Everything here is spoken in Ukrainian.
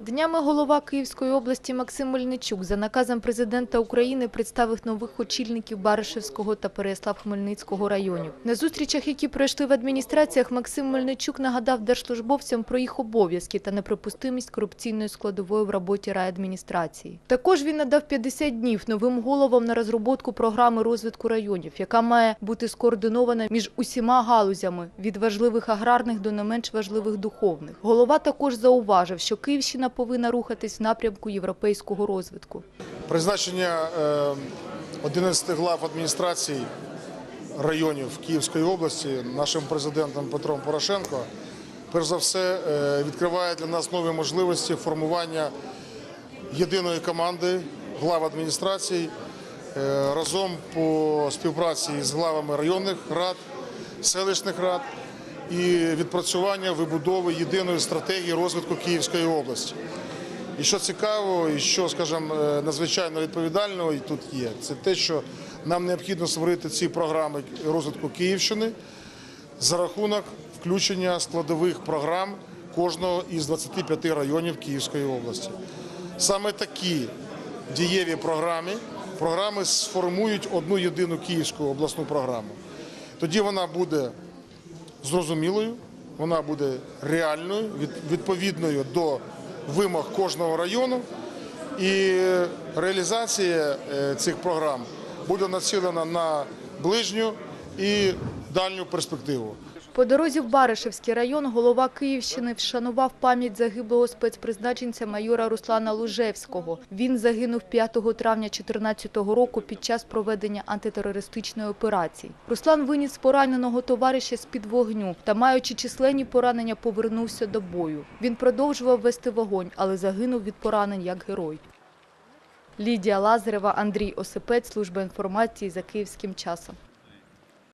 Днями голова Київської області Максим Мельничук за наказом президента України представив нових очільників Баришевського та Переяслав-Хмельницького районів. На зустрічах, які пройшли в адміністраціях, Максим Мельничук нагадав держслужбовцям про їх обов'язки та неприпустимість корупційної складової в роботі райадміністрації. Також він надав 50 днів новим головам на розробку програми розвитку районів, яка має бути скоординована між усіма галузями від важливих аграрних до не менш важливих духовних. Голова також зауважив, що Київщина повинна рухатись в напрямку європейського розвитку. Призначення е, 11 глав адміністрацій районів Київської області нашим президентом Петром Порошенко перш за все е, відкриває для нас нові можливості формування єдиної команди глав адміністрацій е, разом по співпраці з главами районних рад, селищних рад і відпрацювання вибудови єдиної стратегії розвитку Київської області. І що цікаво, і що, скажімо, е, надзвичайно відповідального і тут є, це те, що нам необхідно створити ці програми розвитку Київщини за рахунок включення складових програм кожного із 25 районів Київської області. Саме такі дієві програми, програми сформують одну єдину Київську обласну програму. Тоді вона буде зрозумілою, вона буде реальною, відповідною до вимог кожного району. І реалізація е, цих програм буде націлена на ближню і дальню перспективу. По дорозі в Баришевський район голова Київщини вшанував пам'ять загиблого спецпризначенця майора Руслана Лужевського. Він загинув 5 травня 2014 року під час проведення антитерористичної операції. Руслан виніс пораненого товариша з-під вогню та, маючи численні поранення, повернувся до бою. Він продовжував вести вогонь, але загинув від поранень як герой. Лідія Лазарева, Андрій Осипець, служба інформації за київським часом.